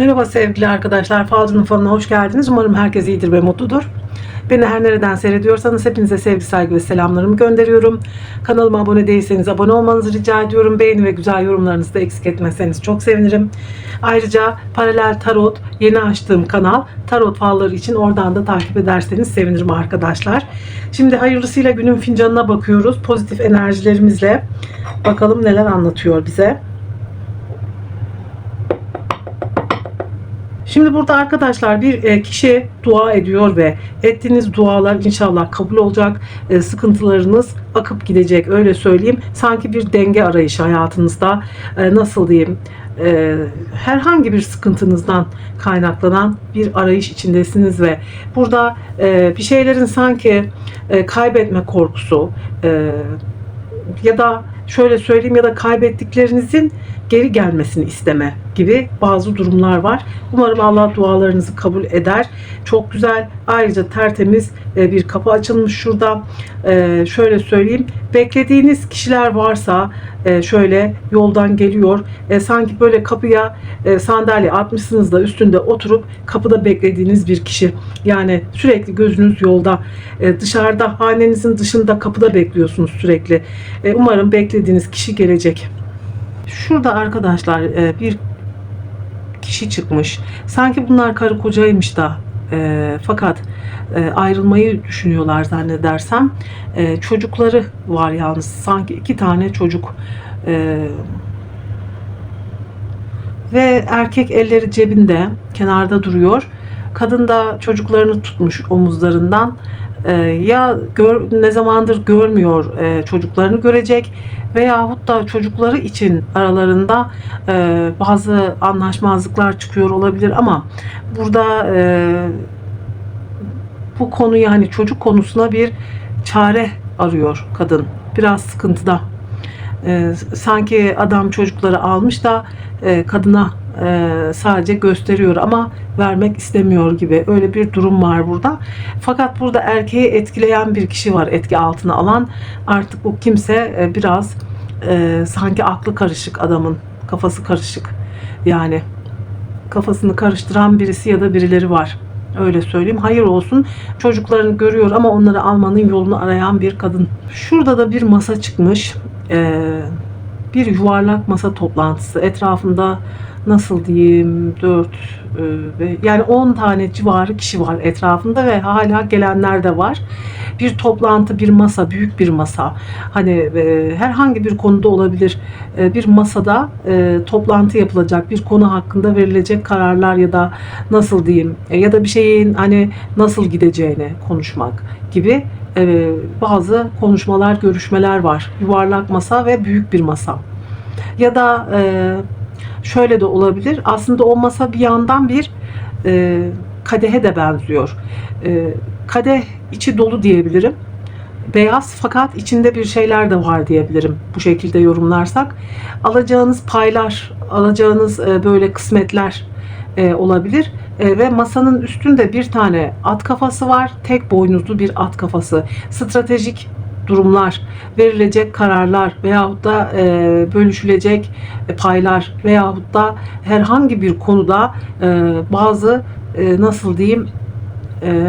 Merhaba sevgili arkadaşlar. Falcının falına hoş geldiniz. Umarım herkes iyidir ve mutludur. Beni her nereden seyrediyorsanız hepinize sevgi, saygı ve selamlarımı gönderiyorum. Kanalıma abone değilseniz abone olmanızı rica ediyorum. Beğeni ve güzel yorumlarınızı da eksik etmezseniz çok sevinirim. Ayrıca Paralel Tarot yeni açtığım kanal Tarot falları için oradan da takip ederseniz sevinirim arkadaşlar. Şimdi hayırlısıyla günün fincanına bakıyoruz. Pozitif enerjilerimizle bakalım neler anlatıyor bize. Şimdi burada arkadaşlar bir e, kişi dua ediyor ve ettiğiniz dualar inşallah kabul olacak. E, Sıkıntılarınız akıp gidecek öyle söyleyeyim. Sanki bir denge arayışı hayatınızda e, nasıl diyeyim herhangi bir sıkıntınızdan kaynaklanan bir arayış içindesiniz ve burada bir şeylerin sanki kaybetme korkusu ya da şöyle söyleyeyim ya da kaybettiklerinizin geri gelmesini isteme gibi bazı durumlar var. Umarım Allah dualarınızı kabul eder. Çok güzel. Ayrıca tertemiz e, bir kapı açılmış şurada. E, Şöyle söyleyeyim. Beklediğiniz kişiler varsa e, şöyle yoldan geliyor. Sanki böyle kapıya sandalye atmışsınız da üstünde oturup kapıda beklediğiniz bir kişi. Yani sürekli gözünüz yolda. Dışarıda hanenizin dışında kapıda bekliyorsunuz sürekli. Umarım beklediğiniz kişi gelecek. Şurada arkadaşlar bir kişi çıkmış. Sanki bunlar karı kocaymış da e, fakat e, ayrılmayı düşünüyorlar zannedersem. E, çocukları var yalnız. Sanki iki tane çocuk. E, ve erkek elleri cebinde kenarda duruyor. Kadın da çocuklarını tutmuş omuzlarından. E, ya gör, ne zamandır görmüyor e, çocuklarını görecek veyahut da çocukları için aralarında e, bazı anlaşmazlıklar çıkıyor olabilir ama burada e, bu konu yani çocuk konusuna bir çare arıyor kadın. Biraz sıkıntıda. E, sanki adam çocukları almış da e, kadına e, sadece gösteriyor ama vermek istemiyor gibi öyle bir durum var burada. Fakat burada erkeği etkileyen bir kişi var etki altına alan. Artık bu kimse e, biraz e, sanki aklı karışık adamın kafası karışık. Yani kafasını karıştıran birisi ya da birileri var. Öyle söyleyeyim. Hayır olsun. Çocuklarını görüyor ama onları almanın yolunu arayan bir kadın. Şurada da bir masa çıkmış. Ee, bir yuvarlak masa toplantısı. Etrafında nasıl diyeyim 4 ve yani 10 tane civarı kişi var etrafında ve hala gelenler de var. Bir toplantı, bir masa, büyük bir masa. Hani e, herhangi bir konuda olabilir. E, bir masada e, toplantı yapılacak. Bir konu hakkında verilecek kararlar ya da nasıl diyeyim e, ya da bir şeyin hani nasıl gideceğini konuşmak gibi e, bazı konuşmalar, görüşmeler var. Yuvarlak masa ve büyük bir masa. Ya da e, şöyle de olabilir. Aslında o masa bir yandan bir e, kadehe de benziyor. E, kadeh içi dolu diyebilirim. Beyaz fakat içinde bir şeyler de var diyebilirim bu şekilde yorumlarsak. Alacağınız paylar, alacağınız e, böyle kısmetler e, olabilir. E, ve masanın üstünde bir tane at kafası var. Tek boynuzlu bir at kafası. Stratejik durumlar, verilecek kararlar veyahut da e, bölüşülecek paylar veyahut da herhangi bir konuda e, bazı e, nasıl diyeyim e,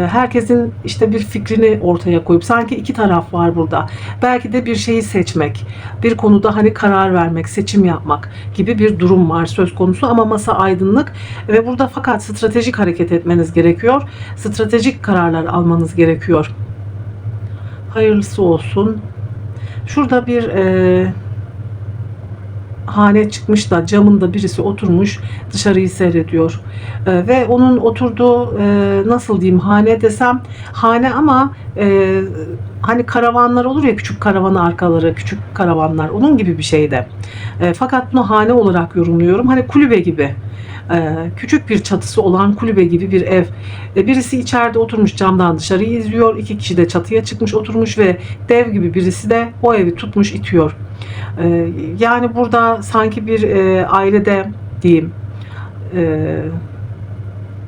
herkesin işte bir fikrini ortaya koyup sanki iki taraf var burada. Belki de bir şeyi seçmek, bir konuda hani karar vermek, seçim yapmak gibi bir durum var söz konusu ama masa aydınlık ve burada fakat stratejik hareket etmeniz gerekiyor. Stratejik kararlar almanız gerekiyor. Hayırlısı olsun. Şurada bir e, hane çıkmış da camında birisi oturmuş dışarıyı seyrediyor. E, ve onun oturduğu e, nasıl diyeyim hane desem hane ama e, hani karavanlar olur ya küçük karavan arkaları küçük karavanlar onun gibi bir şeyde. E, fakat bunu hane olarak yorumluyorum. Hani kulübe gibi e, küçük bir çatısı olan kulübe gibi bir ev. E, birisi içeride oturmuş camdan dışarıyı izliyor. İki kişi de çatıya çıkmış oturmuş ve dev gibi birisi de o evi tutmuş itiyor. E, yani burada sanki bir ailede diyeyim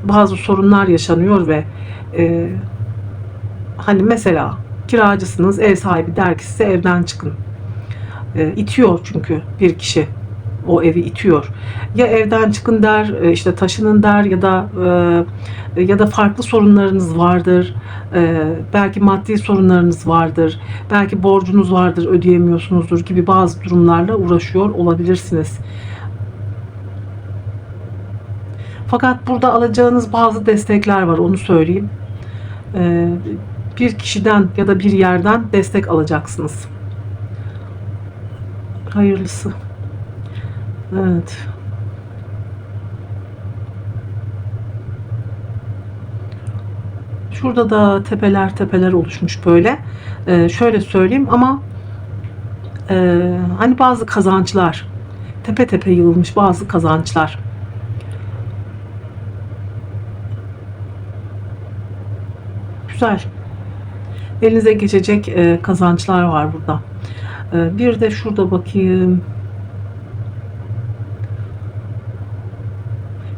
bazı sorunlar yaşanıyor ve hani mesela kiracısınız ev sahibi der ki size evden çıkın. itiyor çünkü bir kişi o evi itiyor. Ya evden çıkın der, e, işte taşının der ya da e, ya da farklı sorunlarınız vardır. E, belki maddi sorunlarınız vardır. Belki borcunuz vardır, ödeyemiyorsunuzdur gibi bazı durumlarla uğraşıyor olabilirsiniz. Fakat burada alacağınız bazı destekler var, onu söyleyeyim. Bir kişiden ya da bir yerden destek alacaksınız. Hayırlısı. Evet. Şurada da tepeler tepeler oluşmuş böyle. Ee, şöyle söyleyeyim ama e, hani bazı kazançlar tepe tepe yığılmış bazı kazançlar. Güzel. Elinize geçecek e, kazançlar var burada. E, bir de şurada bakayım.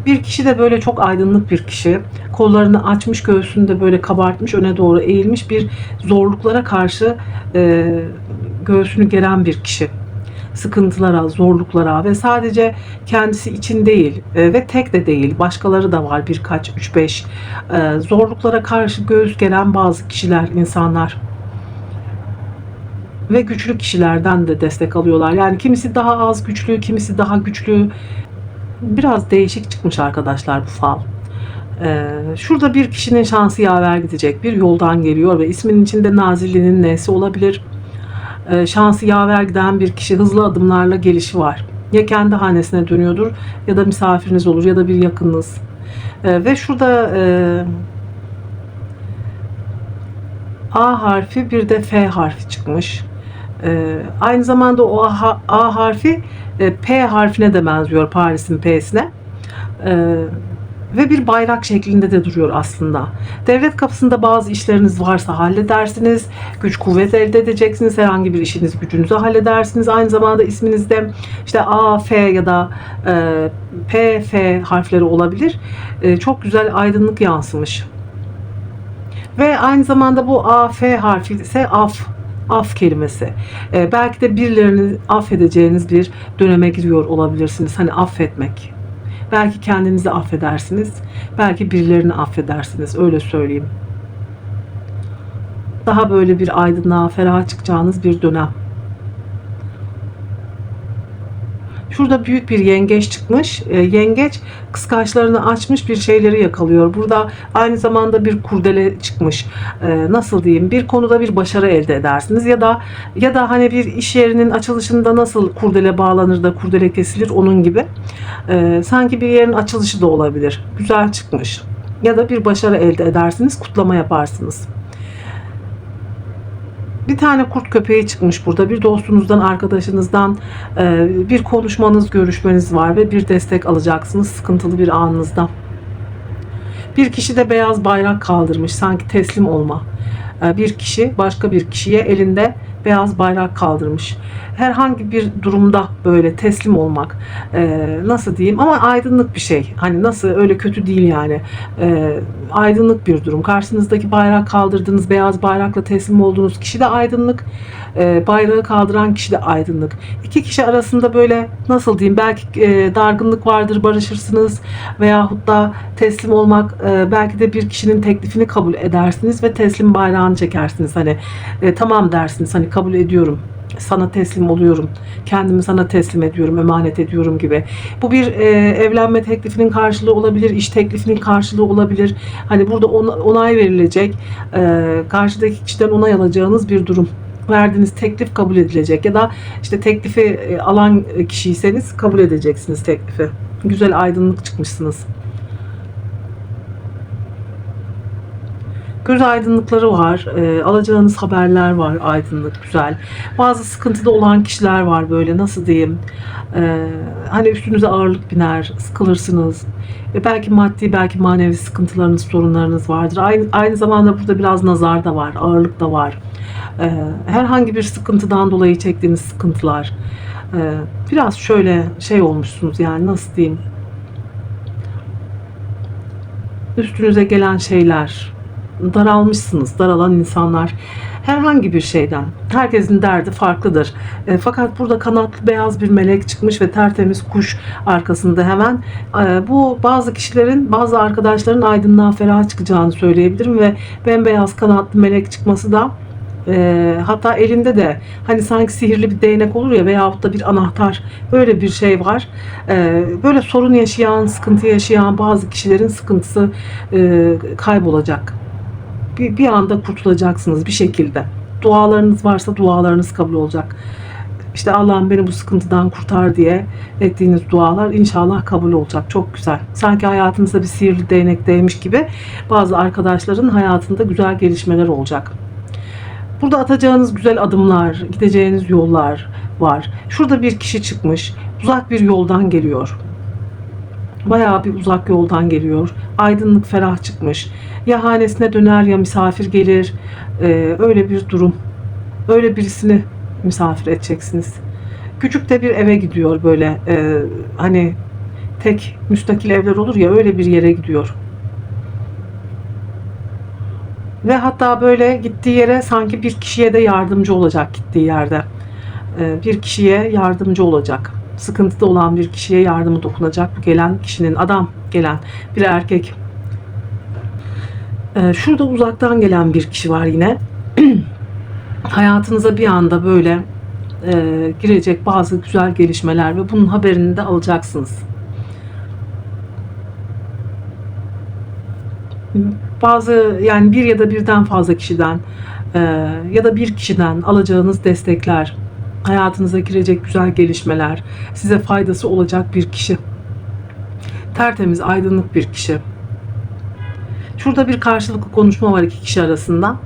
Bir kişi de böyle çok aydınlık bir kişi. Kollarını açmış, göğsünü de böyle kabartmış, öne doğru eğilmiş bir zorluklara karşı e, göğsünü geren bir kişi. Sıkıntılara, zorluklara ve sadece kendisi için değil e, ve tek de değil. Başkaları da var birkaç, üç beş. E, zorluklara karşı göğüs gelen bazı kişiler, insanlar ve güçlü kişilerden de destek alıyorlar. Yani kimisi daha az güçlü, kimisi daha güçlü. Biraz değişik çıkmış arkadaşlar bu fal. Ee, şurada bir kişinin şansı yaver gidecek. Bir yoldan geliyor ve isminin içinde Nazilli'nin nesi olabilir? Ee, şansı yaver giden bir kişi hızlı adımlarla gelişi var. Ya kendi hanesine dönüyordur ya da misafiriniz olur ya da bir yakınınız. Ee, ve şurada e, A harfi bir de F harfi çıkmış. Ee, aynı zamanda o A, harfi e, P harfine de benziyor Paris'in P'sine. Ee, ve bir bayrak şeklinde de duruyor aslında. Devlet kapısında bazı işleriniz varsa halledersiniz. Güç kuvvet elde edeceksiniz. Herhangi bir işiniz gücünüzü halledersiniz. Aynı zamanda isminizde işte A, F ya da e, P, F harfleri olabilir. E, çok güzel aydınlık yansımış. Ve aynı zamanda bu A, F harfi ise af af kelimesi. Ee, belki de birilerini affedeceğiniz bir döneme giriyor olabilirsiniz. Hani affetmek. Belki kendinizi affedersiniz. Belki birilerini affedersiniz. Öyle söyleyeyim. Daha böyle bir aydınlığa, feraha çıkacağınız bir dönem. Şurada büyük bir yengeç çıkmış. E, yengeç kıskaçlarını açmış bir şeyleri yakalıyor. Burada aynı zamanda bir kurdele çıkmış. E, nasıl diyeyim? Bir konuda bir başarı elde edersiniz ya da ya da hani bir iş yerinin açılışında nasıl kurdele bağlanır da kurdele kesilir onun gibi. E, sanki bir yerin açılışı da olabilir. Güzel çıkmış. Ya da bir başarı elde edersiniz, kutlama yaparsınız. Bir tane kurt köpeği çıkmış burada. Bir dostunuzdan, arkadaşınızdan e, bir konuşmanız, görüşmeniz var ve bir destek alacaksınız sıkıntılı bir anınızda. Bir kişi de beyaz bayrak kaldırmış. Sanki teslim olma. E, bir kişi başka bir kişiye elinde beyaz bayrak kaldırmış. Herhangi bir durumda böyle teslim olmak e, nasıl diyeyim ama aydınlık bir şey. Hani nasıl öyle kötü değil yani. E, aydınlık bir durum. Karşınızdaki bayrak kaldırdığınız beyaz bayrakla teslim olduğunuz kişi de aydınlık. E, bayrağı kaldıran kişi de aydınlık. İki kişi arasında böyle nasıl diyeyim belki e, dargınlık vardır barışırsınız veyahut da teslim olmak e, belki de bir kişinin teklifini kabul edersiniz ve teslim bayrağını çekersiniz. Hani e, tamam dersiniz hani kabul ediyorum sana teslim oluyorum. Kendimi sana teslim ediyorum, emanet ediyorum gibi. Bu bir e, evlenme teklifinin karşılığı olabilir, iş teklifinin karşılığı olabilir. Hani burada on, onay verilecek, e, karşıdaki kişiden onay alacağınız bir durum. Verdiğiniz teklif kabul edilecek ya da işte teklifi e, alan kişiyseniz kabul edeceksiniz teklifi. Güzel aydınlık çıkmışsınız. Göz aydınlıkları var. E, alacağınız haberler var aydınlık, güzel. Bazı sıkıntıda olan kişiler var böyle nasıl diyeyim. E, hani üstünüze ağırlık biner, sıkılırsınız. E, belki maddi, belki manevi sıkıntılarınız, sorunlarınız vardır. Aynı, aynı zamanda burada biraz nazar da var, ağırlık da var. Herhangi bir sıkıntıdan dolayı çektiğiniz sıkıntılar. Biraz şöyle şey olmuşsunuz yani nasıl diyeyim. Üstünüze gelen şeyler, daralmışsınız, daralan insanlar. herhangi bir şeyden. Herkesin derdi farklıdır. E, fakat burada kanatlı beyaz bir melek çıkmış ve tertemiz kuş arkasında hemen. E, bu bazı kişilerin, bazı arkadaşların aydınlığa ferah çıkacağını söyleyebilirim ve bembeyaz kanatlı melek çıkması da e, hatta elinde de hani sanki sihirli bir değnek olur ya veyahut da bir anahtar öyle bir şey var. E, böyle sorun yaşayan, sıkıntı yaşayan bazı kişilerin sıkıntısı e, kaybolacak. Bir, bir anda kurtulacaksınız bir şekilde. Dualarınız varsa dualarınız kabul olacak. İşte Allah'ım beni bu sıkıntıdan kurtar diye ettiğiniz dualar inşallah kabul olacak. Çok güzel. Sanki hayatınızda bir sihirli değnek değmiş gibi bazı arkadaşların hayatında güzel gelişmeler olacak. Burada atacağınız güzel adımlar, gideceğiniz yollar var. Şurada bir kişi çıkmış. Uzak bir yoldan geliyor. Bayağı bir uzak yoldan geliyor. Aydınlık ferah çıkmış. Ya hanesine döner ya misafir gelir. Ee, öyle bir durum. Öyle birisini misafir edeceksiniz. Küçük de bir eve gidiyor böyle. e, hani tek müstakil evler olur ya öyle bir yere gidiyor. Ve hatta böyle gittiği yere sanki bir kişiye de yardımcı olacak gittiği yerde. Ee, bir kişiye yardımcı olacak. Sıkıntıda olan bir kişiye yardımı dokunacak. Bu gelen kişinin adam gelen bir erkek. Ee, şurada uzaktan gelen bir kişi var yine. Hayatınıza bir anda böyle e, girecek bazı güzel gelişmeler ve bunun haberini de alacaksınız. bazı yani bir ya da birden fazla kişiden e, ya da bir kişiden alacağınız destekler, hayatınıza girecek güzel gelişmeler, size faydası olacak bir kişi. Tertemiz, aydınlık bir kişi. Şurada bir karşılıklı konuşma var iki kişi arasında.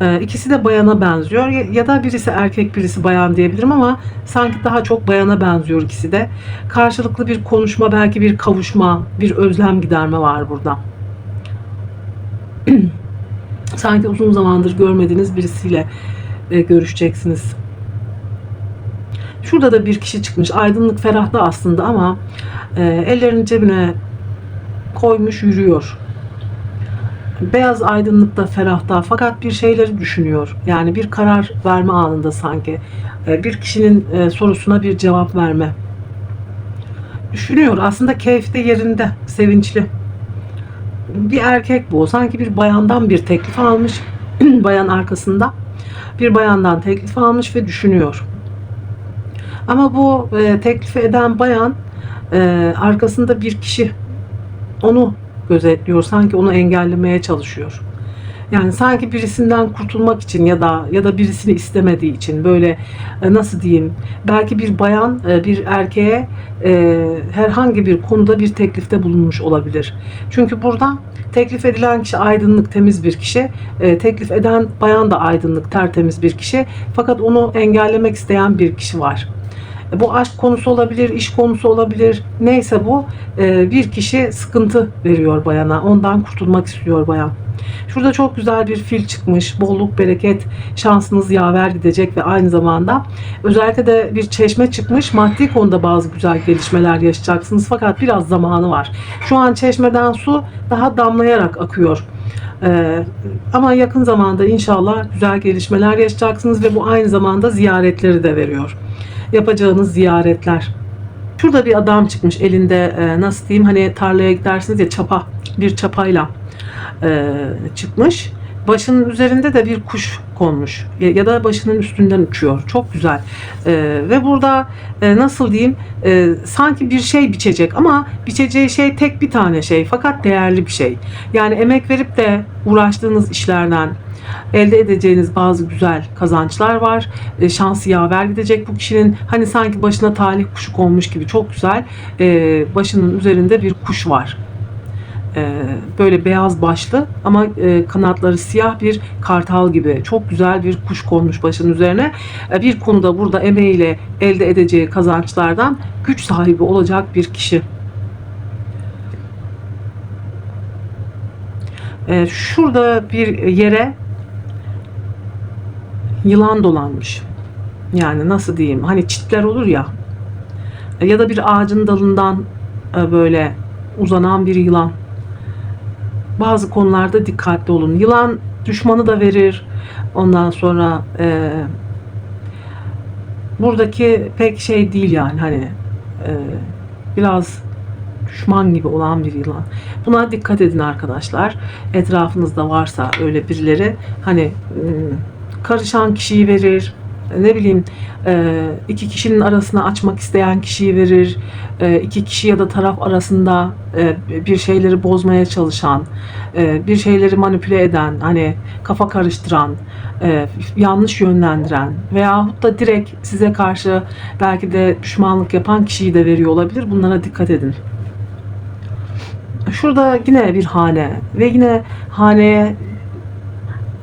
E, ikisi de bayana benziyor ya, ya da birisi erkek birisi bayan diyebilirim ama sanki daha çok bayana benziyor ikisi de. Karşılıklı bir konuşma, belki bir kavuşma, bir özlem giderme var burada. Sanki uzun zamandır görmediğiniz birisiyle e, görüşeceksiniz. Şurada da bir kişi çıkmış. Aydınlık ferahta aslında ama e, ellerini cebine koymuş yürüyor. Beyaz aydınlıkta ferahta fakat bir şeyleri düşünüyor. Yani bir karar verme anında sanki. E, bir kişinin e, sorusuna bir cevap verme. Düşünüyor. Aslında keyfi de yerinde. Sevinçli bir erkek bu. Sanki bir bayandan bir teklif almış. bayan arkasında bir bayandan teklif almış ve düşünüyor. Ama bu e, teklifi eden bayan e, arkasında bir kişi onu gözetliyor. Sanki onu engellemeye çalışıyor. Yani sanki birisinden kurtulmak için ya da ya da birisini istemediği için böyle e, nasıl diyeyim belki bir bayan e, bir erkeğe e, herhangi bir konuda bir teklifte bulunmuş olabilir. Çünkü burada teklif edilen kişi aydınlık temiz bir kişi. Teklif eden bayan da aydınlık tertemiz bir kişi. Fakat onu engellemek isteyen bir kişi var. Bu aşk konusu olabilir, iş konusu olabilir. Neyse bu bir kişi sıkıntı veriyor bayana. Ondan kurtulmak istiyor bayan. Şurada çok güzel bir fil çıkmış. Bolluk, bereket, şansınız yaver gidecek ve aynı zamanda özellikle de bir çeşme çıkmış. Maddi konuda bazı güzel gelişmeler yaşayacaksınız fakat biraz zamanı var. Şu an çeşmeden su daha damlayarak akıyor. Ee, ama yakın zamanda inşallah güzel gelişmeler yaşayacaksınız ve bu aynı zamanda ziyaretleri de veriyor. Yapacağınız ziyaretler. Şurada bir adam çıkmış elinde e, nasıl diyeyim hani tarlaya gidersiniz ya çapa bir çapayla e, çıkmış. Başının üzerinde de bir kuş konmuş ya, da başının üstünden uçuyor. Çok güzel. E, ve burada e, nasıl diyeyim e, sanki bir şey biçecek ama biçeceği şey tek bir tane şey fakat değerli bir şey. Yani emek verip de uğraştığınız işlerden elde edeceğiniz bazı güzel kazançlar var. E, şansı yaver gidecek bu kişinin. Hani sanki başına talih kuşu konmuş gibi çok güzel. E, başının üzerinde bir kuş var e, böyle beyaz başlı ama e, kanatları siyah bir kartal gibi çok güzel bir kuş konmuş başının üzerine. E, bir konuda burada emeğiyle elde edeceği kazançlardan güç sahibi olacak bir kişi. Şurada bir yere yılan dolanmış. Yani nasıl diyeyim? Hani çitler olur ya. Ya da bir ağacın dalından böyle uzanan bir yılan bazı konularda dikkatli olun. Yılan düşmanı da verir. Ondan sonra e, buradaki pek şey değil yani hani e, biraz düşman gibi olan bir yılan. Buna dikkat edin arkadaşlar. Etrafınızda varsa öyle birileri hani ım, karışan kişiyi verir. Ne bileyim e, iki kişinin arasını açmak isteyen kişiyi verir. E, iki kişi ya da taraf arasında e, bir şeyleri bozmaya çalışan, bir şeyleri manipüle eden, hani kafa karıştıran, yanlış yönlendiren veyahut da direkt size karşı belki de düşmanlık yapan kişiyi de veriyor olabilir. Bunlara dikkat edin. Şurada yine bir hane ve yine haneye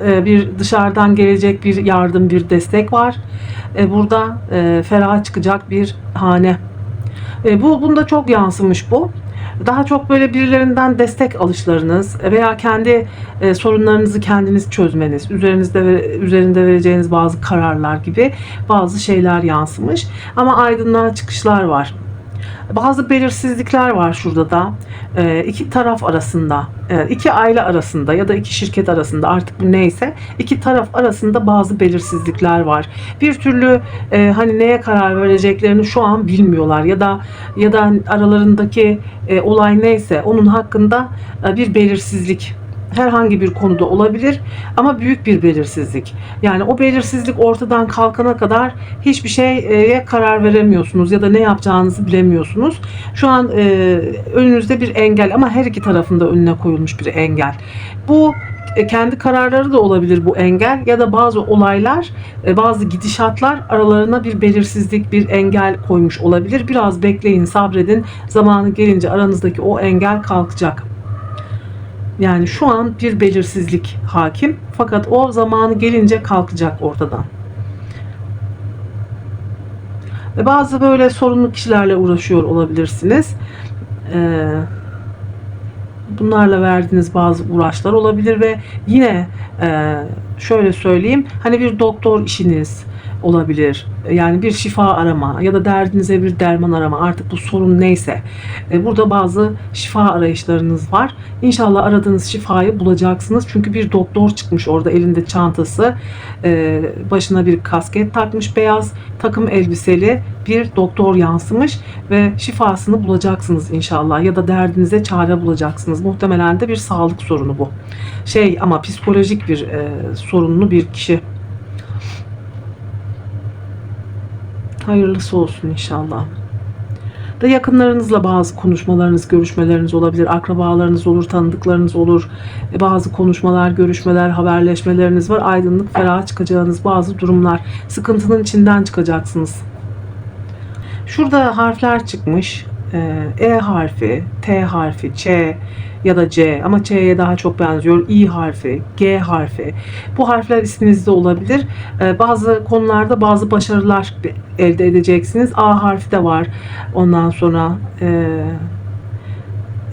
e, bir dışarıdan gelecek bir yardım, bir destek var. E, Burada e, ferah çıkacak bir hane. Bu bunda çok yansımış bu. Daha çok böyle birilerinden destek alışlarınız veya kendi sorunlarınızı kendiniz çözmeniz, üzerinizde üzerinde vereceğiniz bazı kararlar gibi bazı şeyler yansımış. Ama aydınlığa çıkışlar var. Bazı belirsizlikler var şurada da. Ee, iki taraf arasında, e, iki aile arasında ya da iki şirket arasında artık neyse iki taraf arasında bazı belirsizlikler var. Bir türlü e, hani neye karar vereceklerini şu an bilmiyorlar ya da ya da aralarındaki e, olay neyse onun hakkında e, bir belirsizlik herhangi bir konuda olabilir ama büyük bir belirsizlik. Yani o belirsizlik ortadan kalkana kadar hiçbir şeye karar veremiyorsunuz ya da ne yapacağınızı bilemiyorsunuz. Şu an e, önünüzde bir engel ama her iki tarafında önüne koyulmuş bir engel. Bu e, kendi kararları da olabilir bu engel ya da bazı olaylar, e, bazı gidişatlar aralarına bir belirsizlik, bir engel koymuş olabilir. Biraz bekleyin, sabredin. Zamanı gelince aranızdaki o engel kalkacak. Yani şu an bir belirsizlik hakim fakat o zamanı gelince kalkacak ortadan. Ve bazı böyle sorunlu kişilerle uğraşıyor olabilirsiniz. Ee, bunlarla verdiğiniz bazı uğraşlar olabilir ve yine e, şöyle söyleyeyim hani bir doktor işiniz olabilir. Yani bir şifa arama ya da derdinize bir derman arama artık bu sorun neyse. E, Burada bazı şifa arayışlarınız var. İnşallah aradığınız şifayı bulacaksınız. Çünkü bir doktor çıkmış orada elinde çantası, e, başına bir kasket takmış beyaz, takım elbiseli bir doktor yansımış ve şifasını bulacaksınız inşallah ya da derdinize çare bulacaksınız. Muhtemelen de bir sağlık sorunu bu. Şey ama psikolojik bir e, sorunlu bir kişi. Hayırlısı olsun inşallah. Da yakınlarınızla bazı konuşmalarınız, görüşmeleriniz olabilir. Akrabalarınız olur, tanıdıklarınız olur. E, Bazı konuşmalar, görüşmeler, haberleşmeleriniz var. Aydınlık, ferah çıkacağınız bazı durumlar. Sıkıntının içinden çıkacaksınız. Şurada harfler çıkmış. Ee, E harfi, T harfi, Ç ya da C ama Ç'ye daha çok benziyor. İ harfi, G harfi. Bu harfler isminizde olabilir. Ee, bazı konularda bazı başarılar elde edeceksiniz. A harfi de var. Ondan sonra e,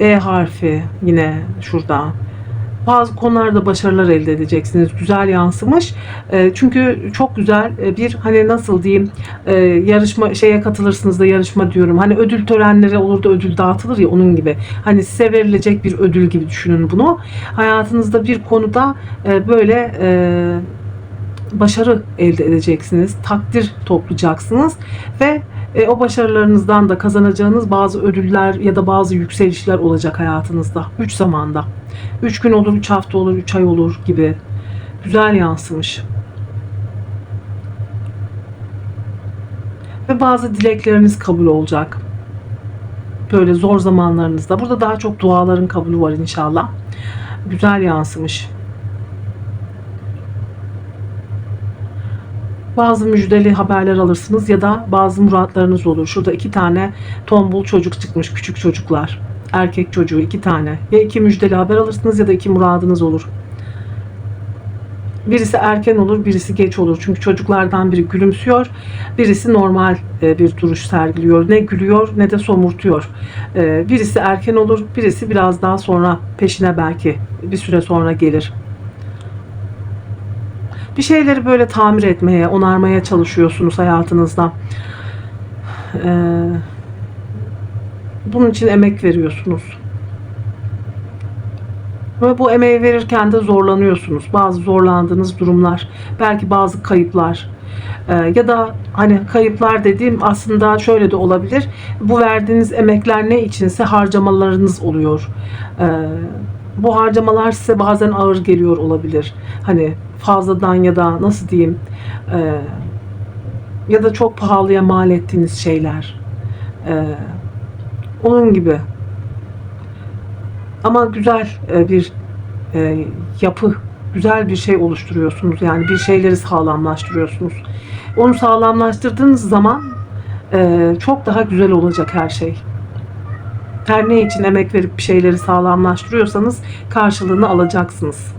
E harfi yine şurada. Bazı konularda başarılar elde edeceksiniz. Güzel yansımış. E, çünkü çok güzel e, bir hani nasıl diyeyim e, yarışma şeye katılırsınız da yarışma diyorum. Hani ödül törenleri olur da ödül dağıtılır ya onun gibi. Hani size verilecek bir ödül gibi düşünün bunu. Hayatınızda bir konuda e, böyle e, başarı elde edeceksiniz. Takdir toplayacaksınız ve e, o başarılarınızdan da kazanacağınız bazı ödüller ya da bazı yükselişler olacak hayatınızda. Üç zamanda. Üç gün olur, üç hafta olur, üç ay olur gibi. Güzel yansımış. Ve bazı dilekleriniz kabul olacak. Böyle zor zamanlarınızda. Burada daha çok duaların kabulü var inşallah. Güzel yansımış. Bazı müjdeli haberler alırsınız ya da bazı muratlarınız olur. Şurada iki tane tombul çocuk çıkmış, küçük çocuklar. Erkek çocuğu iki tane. Ya iki müjdeli haber alırsınız ya da iki muradınız olur. Birisi erken olur, birisi geç olur. Çünkü çocuklardan biri gülümsüyor, birisi normal e, bir duruş sergiliyor. Ne gülüyor ne de somurtuyor. E, Birisi erken olur, birisi biraz daha sonra peşine belki bir süre sonra gelir. Bir şeyleri böyle tamir etmeye, onarmaya çalışıyorsunuz hayatınızda. Ee, bunun için emek veriyorsunuz. Ve bu emeği verirken de zorlanıyorsunuz. Bazı zorlandığınız durumlar, belki bazı kayıplar. Ee, ya da hani kayıplar dediğim aslında şöyle de olabilir. Bu verdiğiniz emekler ne içinse harcamalarınız oluyor. Ee, bu harcamalar size bazen ağır geliyor olabilir. Hani fazladan ya da nasıl diyeyim e, ya da çok pahalıya mal ettiğiniz şeyler. Ee, onun gibi. Ama güzel e, bir e, yapı, güzel bir şey oluşturuyorsunuz. Yani bir şeyleri sağlamlaştırıyorsunuz. Onu sağlamlaştırdığınız zaman e, çok daha güzel olacak her şey. Her ne için emek verip bir şeyleri sağlamlaştırıyorsanız karşılığını alacaksınız.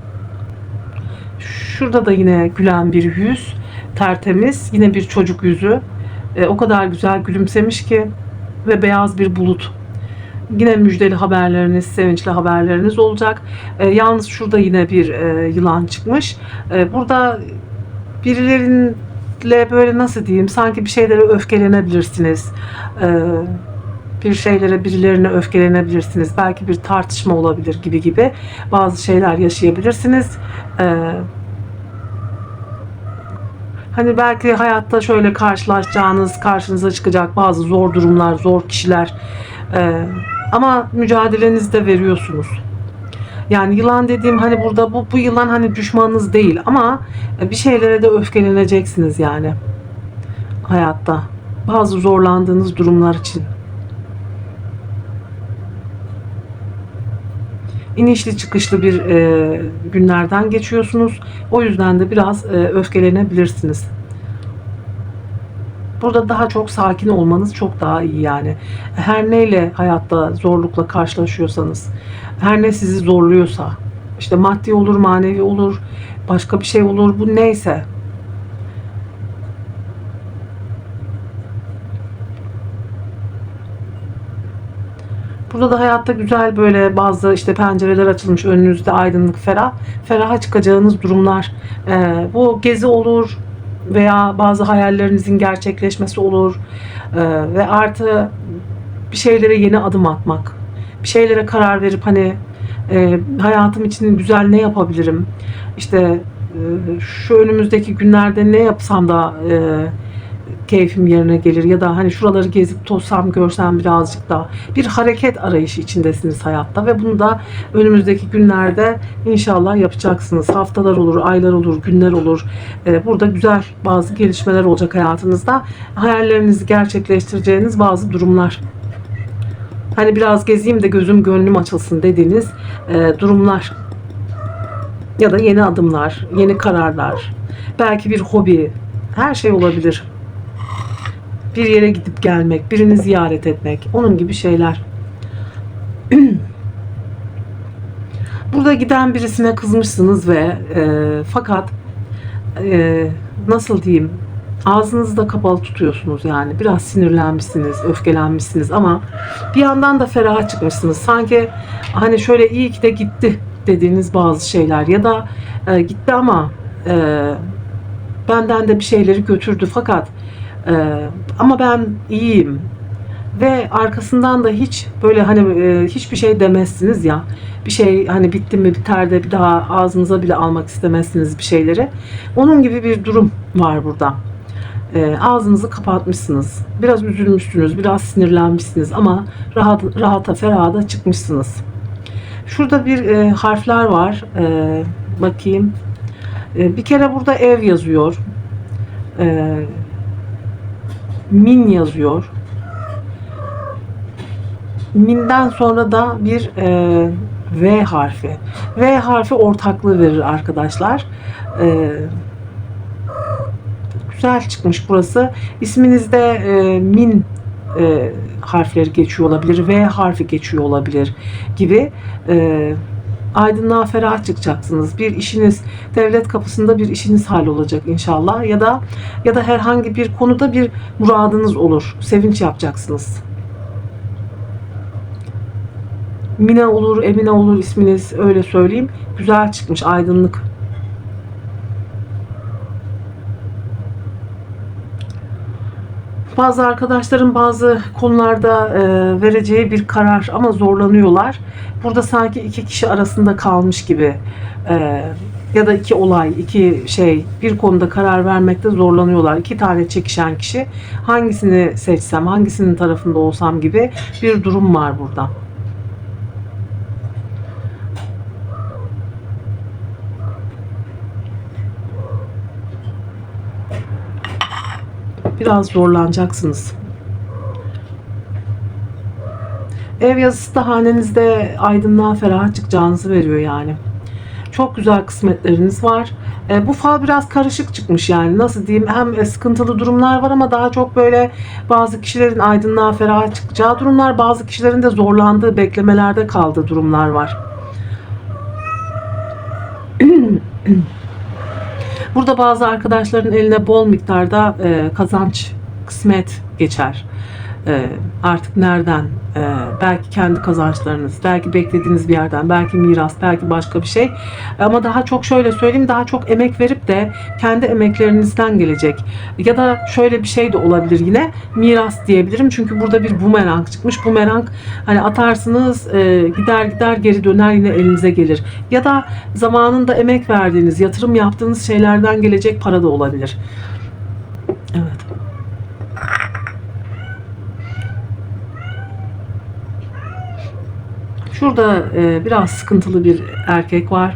Şurada da yine gülen bir yüz, tertemiz, yine bir çocuk yüzü. E, o kadar güzel gülümsemiş ki ve beyaz bir bulut. Yine müjdeli haberleriniz, sevinçli haberleriniz olacak. E, yalnız şurada yine bir e, yılan çıkmış. E, burada birilerinle böyle nasıl diyeyim, sanki bir şeylere öfkelenebilirsiniz. E, bir şeylere birilerine öfkelenebilirsiniz. Belki bir tartışma olabilir gibi gibi bazı şeyler yaşayabilirsiniz. E, Hani belki hayatta şöyle karşılaşacağınız, karşınıza çıkacak bazı zor durumlar, zor kişiler. Ee, ama mücadelenizi de veriyorsunuz. Yani yılan dediğim hani burada bu, bu yılan hani düşmanınız değil ama bir şeylere de öfkeleneceksiniz yani hayatta. Bazı zorlandığınız durumlar için. inişli çıkışlı bir e, günlerden geçiyorsunuz. O yüzden de biraz e, öfkelenebilirsiniz. Burada daha çok sakin olmanız çok daha iyi yani. Her neyle hayatta zorlukla karşılaşıyorsanız, her ne sizi zorluyorsa, işte maddi olur, manevi olur, başka bir şey olur, bu neyse Burada da hayatta güzel böyle bazı işte pencereler açılmış önünüzde aydınlık ferah. Feraha çıkacağınız durumlar. Ee, bu gezi olur veya bazı hayallerinizin gerçekleşmesi olur. Ee, ve artı bir şeylere yeni adım atmak. Bir şeylere karar verip hani e, hayatım için güzel ne yapabilirim? İşte e, şu önümüzdeki günlerde ne yapsam da e, keyfim yerine gelir ya da hani şuraları gezip tozsam görsem birazcık daha bir hareket arayışı içindesiniz hayatta ve bunu da önümüzdeki günlerde inşallah yapacaksınız. Haftalar olur, aylar olur, günler olur. Ee, burada güzel bazı gelişmeler olacak hayatınızda. Hayallerinizi gerçekleştireceğiniz bazı durumlar. Hani biraz gezeyim de gözüm gönlüm açılsın dediğiniz e, durumlar. Ya da yeni adımlar, yeni kararlar. Belki bir hobi, her şey olabilir bir yere gidip gelmek, birini ziyaret etmek, onun gibi şeyler. Burada giden birisine kızmışsınız ve e, fakat e, nasıl diyeyim ağzınızı da kapalı tutuyorsunuz yani biraz sinirlenmişsiniz, öfkelenmişsiniz ama bir yandan da feraha çıkmışsınız. Sanki hani şöyle iyi ki de gitti dediğiniz bazı şeyler ya da e, gitti ama e, benden de bir şeyleri götürdü fakat ee, ama ben iyiyim ve arkasından da hiç böyle hani e, hiçbir şey demezsiniz ya bir şey hani bitti mi biter de bir daha ağzınıza bile almak istemezsiniz bir şeyleri. Onun gibi bir durum var burada. E, ağzınızı kapatmışsınız. Biraz üzülmüşsünüz, biraz sinirlenmişsiniz ama rahat, rahata ferahada çıkmışsınız. Şurada bir e, harfler var. E, bakayım. E, bir kere burada ev yazıyor. E, min yazıyor. Minden sonra da bir e, V harfi. V harfi ortaklığı verir arkadaşlar. E, güzel çıkmış burası. İsminizde e, min e, harfleri geçiyor olabilir. V harfi geçiyor olabilir gibi. E, aydınlığa ferah çıkacaksınız. Bir işiniz devlet kapısında bir işiniz hal olacak inşallah ya da ya da herhangi bir konuda bir muradınız olur. Sevinç yapacaksınız. Mine olur, Emine olur isminiz öyle söyleyeyim. Güzel çıkmış aydınlık. Bazı arkadaşların bazı konularda e, vereceği bir karar ama zorlanıyorlar. Burada sanki iki kişi arasında kalmış gibi e, ya da iki olay, iki şey bir konuda karar vermekte zorlanıyorlar. İki tane çekişen kişi hangisini seçsem, hangisinin tarafında olsam gibi bir durum var burada. Biraz zorlanacaksınız. Ev yazısı da hanenizde aydınlığa ferah çıkacağınızı veriyor yani. Çok güzel kısmetleriniz var. E, bu fal biraz karışık çıkmış yani nasıl diyeyim hem e, sıkıntılı durumlar var ama daha çok böyle bazı kişilerin aydınlığa ferah çıkacağı durumlar bazı kişilerin de zorlandığı beklemelerde kaldığı durumlar var. Burada bazı arkadaşların eline bol miktarda e, kazanç, kısmet geçer. E, artık nereden? E, belki kendi kazançlarınız, belki beklediğiniz bir yerden, belki miras, belki başka bir şey. Ama daha çok şöyle söyleyeyim, daha çok emek verip de kendi emeklerinizden gelecek. Ya da şöyle bir şey de olabilir yine, miras diyebilirim. Çünkü burada bir bumerang çıkmış. Bumerang hani atarsınız, e, gider gider geri döner yine elinize gelir. Ya da zamanında emek verdiğiniz, yatırım yaptığınız şeylerden gelecek para da olabilir. Evet. Şurada e, biraz sıkıntılı bir erkek var.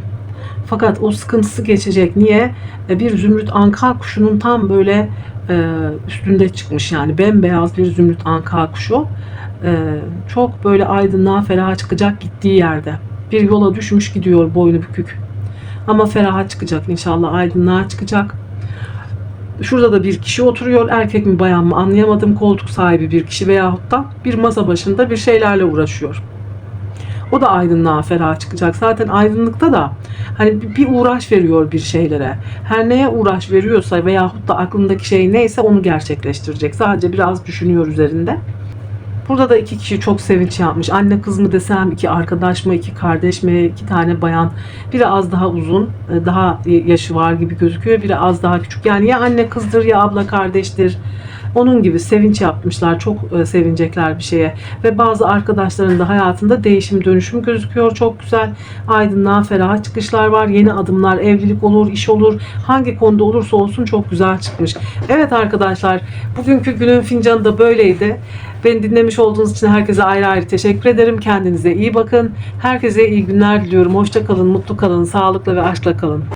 Fakat o sıkıntısı geçecek. Niye? E, bir zümrüt anka kuşunun tam böyle e, üstünde çıkmış yani bembeyaz bir zümrüt anka kuşu. E, çok böyle aydınlığa feraha çıkacak gittiği yerde. Bir yola düşmüş gidiyor boynu bükük. Ama feraha çıkacak inşallah aydınlığa çıkacak. Şurada da bir kişi oturuyor. Erkek mi bayan mı anlayamadım. Koltuk sahibi bir kişi veyahut da bir masa başında bir şeylerle uğraşıyor. O da aydınlığa ferah çıkacak. Zaten aydınlıkta da hani bir- uğraş veriyor bir şeylere. Her neye uğraş veriyorsa veyahut da aklındaki şey neyse onu gerçekleştirecek. Sadece biraz düşünüyor üzerinde. Burada da iki kişi çok sevinç yapmış. Anne kız mı desem, iki arkadaş mı, iki kardeş mi, iki tane bayan. Biri az daha uzun, e, daha yaşı var gibi gözüküyor. Biri az daha küçük. Yani ya anne kızdır ya abla kardeştir. Onun gibi sevinç yapmışlar. Çok e, sevinecekler bir şeye. Ve bazı arkadaşların da hayatında değişim dönüşüm gözüküyor. Çok güzel aydınlığa feraha çıkışlar var. Yeni adımlar, evlilik olur, iş olur. Hangi konuda olursa olsun çok güzel çıkmış. Evet arkadaşlar bugünkü günün fincanı da böyleydi. Beni dinlemiş olduğunuz için herkese ayrı ayrı teşekkür ederim. Kendinize iyi bakın. Herkese iyi günler diliyorum. Hoşça kalın, mutlu kalın, sağlıkla ve aşkla kalın.